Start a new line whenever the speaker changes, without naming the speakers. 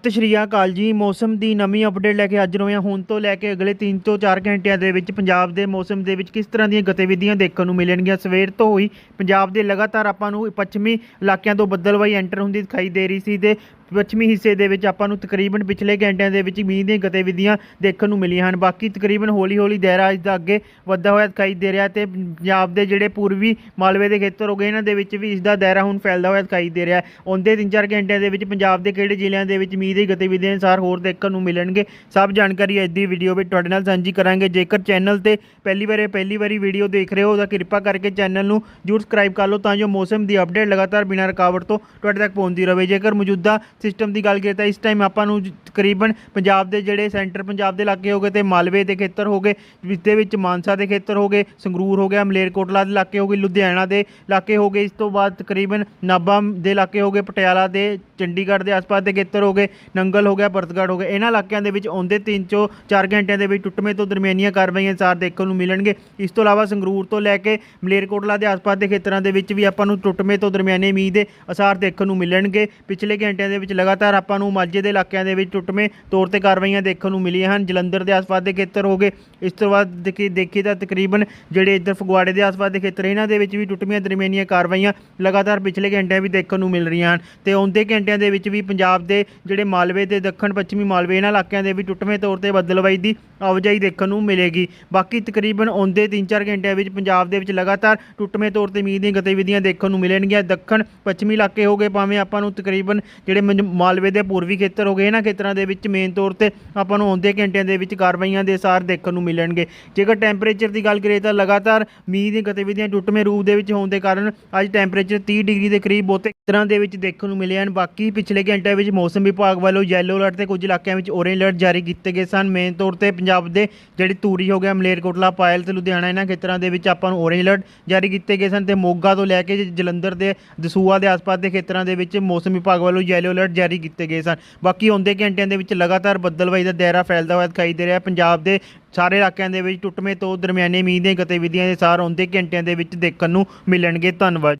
ਸਤਿ ਸ਼੍ਰੀ ਅਕਾਲ ਜੀ। ਮੌਸਮ ਦੀ ਨਵੀਂ ਅਪਡੇਟ ਲੈ ਕੇ ਹਾਜ਼ਰ ਹੋਏ ਹਾਂ। ਹੁਣ ਤੋਂ ਲੈ ਕੇ ਅਗਲੇ 3 ਤੋਂ 4 ਘੰਟਿਆਂ ਦੇ ਵਿੱਚ ਪੰਜਾਬ ਦੇ ਮੌਸਮ ਦੇ ਵਿੱਚ ਕਿਸ ਤਰ੍ਹਾਂ ਦੀਆਂ ਗਤੀਵਿਧੀਆਂ ਦੇਖਣ ਨੂੰ ਮਿਲਣਗੀਆਂ? ਸਵੇਰ ਤੋਂ ਹੀ ਪੰਜਾਬ ਦੇ ਲਗਾਤਾਰ ਆਪਾਂ ਨੂੰ ਪੱਛਮੀ ਇਲਾਕਿਆਂ ਤੋਂ ਬੱਦਲਵਾਈ ਐਂਟਰ ਹੁੰਦੀ ਦਿਖਾਈ ਦੇ ਰਹੀ ਸੀ ਤੇ ਪੱਛਮੀ ਹਿੱਸੇ ਦੇ ਵਿੱਚ ਆਪਾਂ ਨੂੰ ਤਕਰੀਬਨ ਪਿਛਲੇ ਘੰਟਿਆਂ ਦੇ ਵਿੱਚ ਮੀਂਹ ਦੀਆਂ ਗਤੀਵਿਧੀਆਂ ਦੇਖਣ ਨੂੰ ਮਿਲੀਆਂ ਹਨ। ਬਾਕੀ ਤਕਰੀਬਨ ਹੌਲੀ-ਹੌਲੀ ਦਾਇਰਾ ਇਸ ਦਾ ਅੱਗੇ ਵੱਧਦਾ ਹੋਇਆ ਦਿਖਾਈ ਦੇ ਰਿਹਾ ਤੇ ਪੰਜਾਬ ਦੇ ਜਿਹੜੇ ਪੂਰਬੀ ਮਾਲਵੇ ਦੇ ਖੇਤਰ ਹੋ ਗਏ, ਇਹਨਾਂ ਦੇ ਵਿੱਚ ਵੀ ਇਸ ਦਾ ਦਾਇਰਾ ਹੁਣ ਫੈਲਦਾ ਹੋਇਆ ਦਿਖਾਈ ਦੇ ਰਿਹਾ ਆਉਂਦੇ 3-4 ਘੰਟਿਆਂ ਦੇ ਵਿੱਚ ਪੰਜਾਬ ਦੇ ਕਿਹੜੇ ਜ਼ਿਲ੍ਹਿਆਂ ਦੇ ਵਿੱਚ ਮੀਂਹ ਦੀ ਗਤੀਵਿਧੀਆਂ ਅਨੁਸਾਰ ਹੋਰ ਦੇਖਣ ਨੂੰ ਮਿਲਣਗੇ। ਸਭ ਜਾਣਕਾਰੀ ਅੱਜ ਦੀ ਵੀਡੀਓ ਵਿੱਚ ਤੁਹਾਡੇ ਨਾਲ ਸਾਂਝੀ ਕਰਾਂਗੇ। ਜੇਕਰ ਚੈਨਲ ਤੇ ਪਹਿਲੀ ਵਾਰ, ਪਹਿਲੀ ਵਾਰੀ ਵੀਡੀਓ ਦੇਖ ਰਹੇ ਹੋ, ਤਾਂ ਕਿਰਪਾ ਕਰਕੇ ਚੈਨਲ ਨੂੰ ਜਰੂਰ ਸਬਸਕ੍ਰਾਈਬ ਕਰ ਲਓ ਤਾਂ ਜੋ ਮੌਸਮ ਦੀ ਅਪਡੇਟ ਲਗਾਤਾਰ ਬਿਨਾਂ ਰੁਕਾਵਟ ਤੋਂ ਤੁਹਾਡੇ ਤੱਕ ਪਹੁੰਚਦੀ ਰਹੇ। ਜੇਕਰ ਮੌਜੂਦਾ ਸਿਸਟਮ ਦੀ ਗੱਲ ਕਰੀਏ ਤਾਂ ਇਸ ਟਾਈਮ ਆਪਾਂ ਨੂੰ ਤਕਰੀਬਨ ਪੰਜਾਬ ਦੇ ਜਿਹੜੇ ਸੈਂਟਰ ਪੰਜਾਬ ਦੇ ਇਲਾਕੇ ਹੋ ਗਏ ਤੇ ਮਾਲਵੇ ਦੇ ਖੇਤਰ ਹੋ ਗਏ ਜਿਸ ਦੇ ਵਿੱਚ ਮਾਨਸਾ ਦੇ ਖੇਤਰ ਹੋ ਗਏ, ਸੰਗਰੂਰ ਹੋ ਗਿਆ, ਮਲੇਰਕੋਟਲਾ ਦੇ ਇਲਾਕੇ ਹੋ ਗਏ, ਲੁਧਿਆਣਾ ਦੇ ਇਲਾਕੇ ਹੋ ਗਏ, ਇਸ ਤੋਂ ਬਾਅਦ ਤਕਰੀਬਨ ਨਾਭਾ ਦੇ ਇਲਾਕੇ ਹੋ ਗਏ, ਪਟਿਆਲਾ ਦੇ, ਚੰਡੀਗੜ੍ਹ ਦੇ ਆਸ-ਪਾਸ ਦੇ ਖੇਤਰ ਹੋ ਗਏ, ਨੰਗਲ ਹੋ ਗਿਆ ਬਰਤਗੜ੍ਹ ਹੋ ਗਿਆ ਇਹਨਾਂ ਇਲਾਕਿਆਂ ਦੇ ਵਿੱਚ ਆਉਂਦੇ 3 ਚੋਂ 4 ਘੰਟਿਆਂ ਦੇ ਵਿੱਚ ਟੁੱਟਵੇਂ ਤੋਂ ਦਰਮਿਆਨੀਆਂ ਕਾਰਵਾਈਆਂ ਅਨੁਸਾਰ ਦੇਖਣ ਨੂੰ ਮਿਲਣਗੇ। ਇਸ ਤੋਂ ਇਲਾਵਾ ਸੰਗਰੂਰ ਤੋਂ ਲੈ ਕੇ ਮਲੇਰਕੋਟਲਾ ਦੇ ਆਸ-ਪਾਸ ਦੇ ਖੇਤਰਾਂ ਦੇ ਵਿੱਚ ਵੀ ਆਪਾਂ ਨੂੰ ਟੁੱਟਵੇਂ ਤੋਂ ਦਰਮਿਆਨੇ ਮੀਂਹ ਦੇ ਅਸਾਰ ਦੇਖਣ ਨੂੰ ਮਿਲਣਗੇ। ਪਿਛਲੇ ਘੰਟਿਆਂ ਦੇ ਵਿੱਚ ਲਗਾਤਾਰ ਆਪਾਂ ਨੂੰ ਮਾਝੇ ਦੇ ਇਲਾਕਿਆਂ ਦੇ ਵਿੱਚ ਟੁੱਟਵੇਂ ਤੌਰ ਤੇ ਕਾਰਵਾਈਆਂ ਦੇਖਣ ਨੂੰ ਮਿਲੀਆਂ ਹਨ। ਜਲੰਧਰ ਦੇ ਆਸ-ਪਾਸ ਦੇ ਖੇਤਰ ਹੋ ਗਏ। ਇਸ ਤੋਂ ਬਾਅਦ ਦੇਖੀ ਦੇਖੀ ਤਾਂ ਤਕਰੀਬਨ ਜਿਹੜੇ ਇੱਧਰ ਫਗਵਾੜੇ ਦੇ ਆਸ-ਪਾਸ ਦੇ ਖੇਤਰ, ਇਹਨਾਂ ਦੇ ਵਿੱਚ ਵੀ ਟੁੱਟਵੀਆਂ ਦਰਮਿਆਨੀਆਂ ਕਾਰਵਾਈਆਂ ਲਗਾਤਾਰ ਪਿਛਲੇ ਘੰਟਿਆਂ ਵੀ ਦੇਖਣ ਨੂੰ ਮਿਲ ਰਹੀਆਂ ਹਨ। ਤੇ ਆਉਂਦੇ ਘੰਟਿਆਂ ਦੇ ਵਿੱਚ ਵੀ ਪੰਜਾਬ ਦੇ ਜਿਹੜੇ ਮਾਲਵੇ ਤੇ ਦੱਖਣ, ਪੱਛਮੀ ਮਾਲਵੇ, ਇਹਨਾਂ ਇਲਾਕਿਆਂ ਦੇ ਵੀ ਟੁੱਟਵੇਂ ਤੌਰ ਤੇ ਬੱਦਲਵਾਈ ਦੀ ਆਵਾਜਾਈ ਦੇਖਣ ਨੂੰ ਮਿਲੇਗੀ। ਬਾਕੀ ਤਕਰੀਬਨ ਆਉਂਦੇ 3-4 ਘੰਟਿਆਂ ਵਿੱਚ ਪੰਜਾਬ ਦੇ ਵਿੱਚ ਲਗਾਤਾਰ ਟੁੱਟਵੇਂ ਤੌਰ ਤੇ ਮੀਂਹ ਦੀਆਂ ਗਤੀਵਿਧੀਆਂ ਦੇਖਣ ਨੂੰ ਮਿਲਣਗੀਆਂ। ਦੱਖਣ, ਪੱਛਮੀ ਇਲਾਕੇ ਹੋ ਗਏ, ਭਾਵੇਂ ਆਪਾਂ ਨੂੰ ਤਕਰੀਬਨ ਜਿਹੜੇ ਮੰਜ- ਮਾਲਵੇ ਦੇ ਪੂਰਬੀ ਖੇਤਰ ਹੋ ਗਏ। ਇਹਨਾਂ ਖੇਤਰਾਂ ਦੇ ਵਿੱਚ ਮੇਨ ਤੌਰ ਤੇ ਆਪਾਂ ਨੂੰ ਆਉਂਦੇ ਘੰਟਿਆਂ ਦੇ ਵਿੱਚ ਕਾਰਵਾਈਆਂ ਦੇ ਅਸਾਰ ਦੇਖਣ ਨੂੰ ਮਿਲਣਗੇ। ਜੇਕਰ ਟੈਂਪਰੇਚਰ ਦੀ ਗੱਲ ਕਰੀਏ ਤਾਂ ਲਗਾਤਾਰ ਮੀਂਹ ਦੀਆਂ ਗਤੀਵਿਧੀਆਂ ਟੁੱਟਵੇਂ ਰੂਪ ਦੇ ਵਿੱਚ ਹੋਣ ਦੇ ਕਾਰਨ ਅੱਜ ਟੈਂਪਰੇਚਰ 30 ਡਿਗਰੀ ਦੇ ਕਰੀਬ ਬਹੁਤੇ ਖੇਤਰਾਂ ਦੇ ਵਿੱਚ ਦੇਖਣ ਨੂੰ ਮਿਲੇ ਹਨ। ਬਾਕੀ ਪਿਛਲੇ ਘੰਟਿਆਂ ਵਿੱਚ ਮੌਸਮ ਵਿਭਾਗ ਵੱਲੋਂ ਯੈਲੋ ਅਲਰਟ ਤੇ ਕੁਝ ਇਲਾਕਿਆਂ ਵਿੱਚ ਔਰੇਂਜ ਅਲਰਟ ਜਾਰੀ ਕੀਤੇ ਗਏ ਸਨ। ਮੇਨ ਤੌਰ ਤੇ ਪੰਜਾਬ ਦੇ ਜਿਹੜੇ ਤੂਰੀ ਹੋ ਗਿਆ, ਮਲੇਰਕੋਟਲਾ ਪਾਇਲ ਤੇ ਲੁਧਿਆਣਾ, ਇਹਨਾਂ ਖੇਤਰਾਂ ਦੇ ਵਿੱਚ ਆਪਾਂ ਨੂੰ ਔਰੇਂਜ ਅਲਰਟ ਜਾਰੀ ਕੀਤੇ ਗਏ ਸਨ ਤੇ ਮੋਗਾ ਤੋਂ ਲੈ ਕੇ ਜਲੰਧਰ ਦੇ ਦਸੂਆ ਦੇ ਆਸ-ਪਾਸ ਦੇ ਖੇਤਰਾਂ ਦੇ ਵਿੱਚ ਮੌਸਮ ਵਿਭਾਗ ਵੱਲੋਂ ਯੈਲੋ ਅਲਰਟ ਜਾਰੀ ਕੀਤੇ ਗਏ ਸਨ। ਬਾਕੀ ਆਉਂਦੇ ਘੰਟਿਆਂ ਦੇ ਵਿੱਚ ਲਗਾਤਾਰ ਬੱਦਲਵਾਈ ਦਾ ਦਾਇਰਾ ਫੈਲਦਾ ਹੋਇਆ ਦਿਖਾਈ ਦੇ ਰਿਹਾ ਪੰਜਾਬ ਦੇ ਸਾਰੇ ਇਲਾਕਿਆਂ ਦੇ ਵਿੱਚ ਟੁੱਟਵੇਂ ਤੋਂ ਦਰਮਿਆਨੇ ਮੀਂਹ ਦੀਆਂ ਗਤੀਵਿਧੀਆਂ ਦੇ ਸਾਰ ਆਉਂਦੇ ਘੰਟਿਆਂ ਦੇ ਵਿੱਚ ਦੇਖਣ ਨੂੰ ਮਿਲਣਗੇ। ਧੰਨਵਾਦ।